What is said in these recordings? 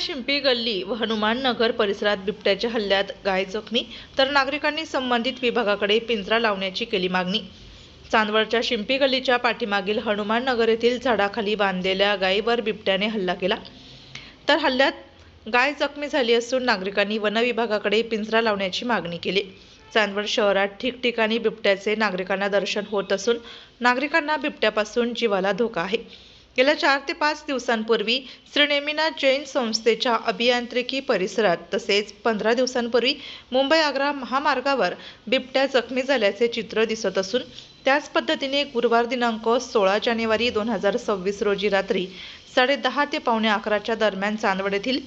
शिंपी गल्ली व हनुमान नगर परिसरात बिबट्याच्या हल्ल्यात गाय जखमी तर नागरिकांनी संबंधित विभागाकडे पिंजरा लावण्याची केली मागणी. चांदवडच्या शिंपी गल्लीच्या पाठीमागील हनुमान नगर येथील झाडाखाली बांधलेल्या गायीवर बिबट्याने हल्ला केला. तर हल्ल्यात गाय जखमी झाली असून नागरिकांनी वनविभागाकडे पिंजरा लावण्याची मागणी केली. चांदवड शहरात ठिकठिकाणी बिबट्याचे नागरिकांना दर्शन होत असून नागरिकांना बिबट्यापासून जीवाला धोका आहे. गेल्या चार ते पाच दिवसांपूर्वी श्रीनेमिनाथ जैन संस्थेच्या अभियांत्रिकी परिसरात तसेच पंधरा दिवसांपूर्वी मुंबई आग्रा महामार्गावर बिबट्या जखमी झाल्याचे चित्र दिसत असून त्याच पद्धतीने गुरुवार दिनांक सोळा जानेवारी दोन हजार सव्वीस रोजी रात्री साडेदहा ते पावणे अकराच्या दरम्यान चांदवड येथील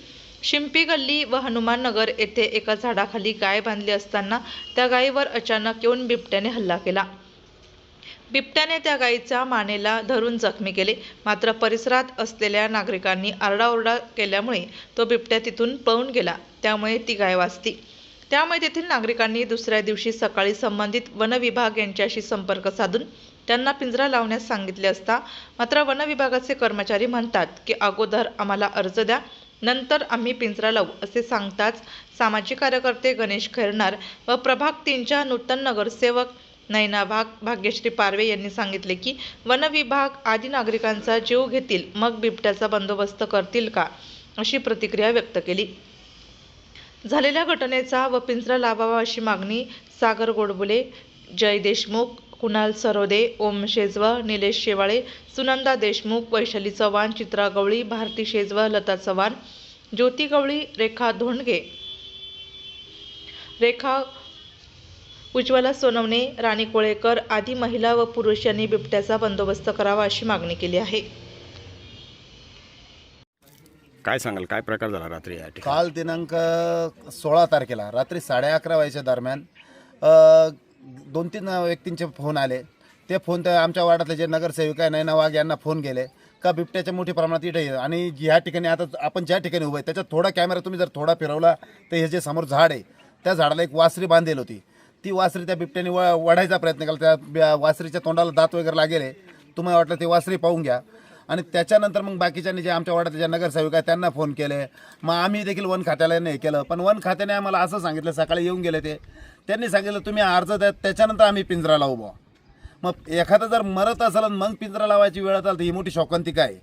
शिंपी गल्ली व हनुमान नगर येथे एका झाडाखाली गाय बांधली असताना त्या गायीवर अचानक येऊन बिबट्याने हल्ला केला. बिबट्याने त्या गायीच्या मानेला धरून जखमी केले. मात्र परिसरात असलेल्या नागरिकांनी आरडाओरडा केल्यामुळे तो बिबट्या तिथून पळून गेला. त्यामुळे ती गाय वाचती त्यामुळे तेथील नागरिकांनी दुसऱ्या दिवशी सकाळी संबंधित वनविभाग यांच्याशी संपर्क साधून त्यांना पिंजरा लावण्यास सांगितले असता मात्र वनविभागाचे कर्मचारी म्हणतात की अगोदर आम्हाला अर्ज द्या नंतर आम्ही पिंजरा लावू असे सांगताच सामाजिक कार्यकर्ते गणेश खैरनार व प्रभाग तीनच्या नूतन नगरसेवक नयना भाग भाग्यश्री पारवे यांनी सांगितले की वन विभाग आदी नागरिकांचा जीव घेतील मग बिबट्याचा बंदोबस्त करतील का? अशी प्रतिक्रिया व्यक्त केली. झालेल्या घटनेचा व पिंजरा लावावा अशी मागणी सागर गोडबोले जय देशमुख कुणाल सरोदे ओम शेजव निलेश शेवाळे सुनंदा देशमुख वैशाली चव्हाण चित्रा गवळी भारती शेजव लता चव्हाण ज्योती गवळी रेखा धोंडगे. रेखा उज्ज्वला सोनवणे राणी कोळेकर आदी महिला व पुरुष यांनी बिबट्याचा बंदोबस्त करावा अशी मागणी केली आहे. काय सांगाल? काय प्रकार झाला रात्री या ठिकाणी? काल दिनांक सोळा तारखेला रात्री साडे अकरा वाजेच्या दरम्यान दोन तीन व्यक्तींचे फोन आले. ते फोन तर आमच्या वार्डातले जे नगरसेविक आहे नयना वाघ यांना फोन केले का बिबट्याच्या मोठ्या प्रमाणात इथे आहे. आणि ह्या ठिकाणी आता आपण ज्या ठिकाणी उभं आहे त्याच्यात थोडा कॅमेरा तुम्ही जर थोडा फिरवला तर हे जे समोर झाड आहे त्या झाडाला एक वासरी बांधेल होती. ती वासरी त्या बिबट्याने व वढायचा प्रयत्न केला. त्या वासरीच्या तोंडाला दात वगैरे लागेले तुम्हाला वाटलं ते वासरी पाहून घ्या. आणि त्याच्यानंतर मग बाकीच्यांनी जे आमच्या वाड्यात ज्या नगरसेवक आहे त्यांना फोन केले. मग आम्ही देखील वन खात्याला नाही केलं. पण वन खात्याने आम्हाला असं सांगितलं सकाळी येऊन गेले ते. त्यांनी सांगितलं तुम्ही अर्ज द्या. त्याच्यानंतर आम्ही पिंजरा लावू मग एखादं जर मरत असेल आणि मग पिंजरा लावायची वेळ असेल तर ही मोठी शोकांतिका काय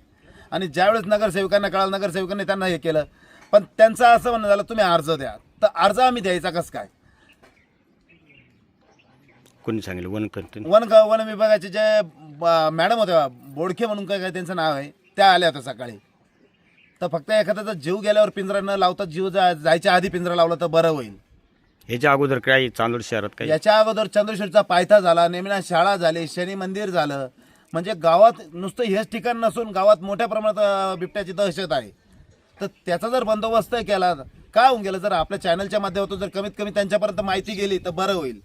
आणि ज्यावेळेस नगरसेवकांना कळालं नगरसेवकांनी त्यांना हे केलं. पण त्यांचं असं म्हणणं झालं तुम्ही अर्ज द्या. तर अर्ज आम्ही द्यायचा कसं काय? कोणी सांगितलं? वन करते वन वन विभागाचे जे ब- मॅडम होत्या बोडखे म्हणून काय काय त्यांचं नाव आहे त्या आल्या होत्या सकाळी. तर फक्त एखाद्याचा जीव गेल्यावर पिंजरा न लावता जीव जा जायच्या आधी पिंजरा लावला तर बरं होईल. ह्याच्या अगोदर काय चांदोड शहरात काही याच्या अगोदर चंद्रशेठचा पायथा झाला नेमिना शाळा झाली शनी मंदिर झालं. म्हणजे गावात नुसतं हेच ठिकाण नसून गावात मोठ्या प्रमाणात अं, बिबट्याची दहशत आहे. तर त्याचा जर बंदोबस्त केला काय होऊन गेलं? जर आपल्या चॅनलच्या माध्यमातून जर कमीत कमी त्यांच्यापर्यंत माहिती गेली तर बरं होईल.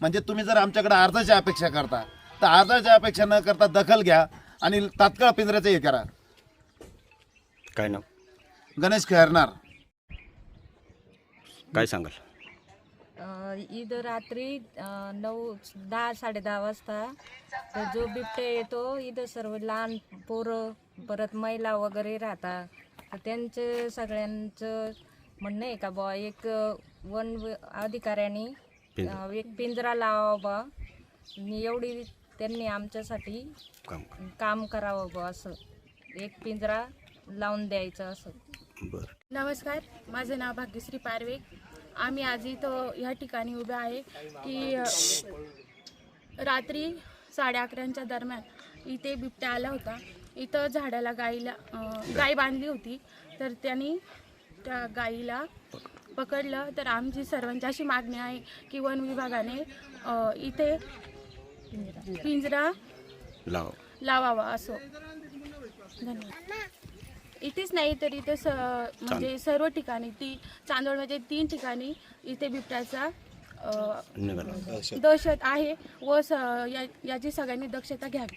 म्हणजे तुम्ही जर आमच्याकडे अर्जाची अपेक्षा करता तर अर्जाची अपेक्षा न करता दखल घ्या आणि तात्काळ पिंजऱ्याचं हे करा. काय नाव? गणेश खेरणार. काय सांगाल? अ, ईद रात्री अ, नऊ दहा साडे दहा वाजता तर जो बिबट्या येतो इथं सर्व लहान पोरं परत महिला वगैरे राहतात. तर त्यांचं सगळ्यांचं म्हणणं आहे का बुवा एक अ, वन वि- अधिकाऱ्यांनी अ, एक पिंजरा लावावा बुवा आणि एवढी त्यांनी आमच्यासाठी काम काम करावं बुवा असं. एक पिंजरा लावून द्यायचं असं. बरं. नमस्कार माझं नाव भाग्यश्री पारवे. आम्ही आज इथं ह्या ठिकाणी उभे आहे की अ, रात्री साडे अकराच्या दरम्यान इथे बिबट्या आला होता. इथं झाडाला गाईला अ, गाय बांधली होती. तर त्यांनी त्या गाईला पकडलं तर आमची सर्वांची अशी मागणी आहे की वन विभागाने अ, इथे पिंजरा लाव. लावावा असो. धन्यवाद. इथेच नाही तर इथे स म्हणजे सर्व ठिकाणी ती चांदोडमध्ये तीन ठिकाणी इथे बिबट्याचा अ, निघाला. दहशत आहे व स या- याची सगळ्यांनी दक्षता घ्यावी.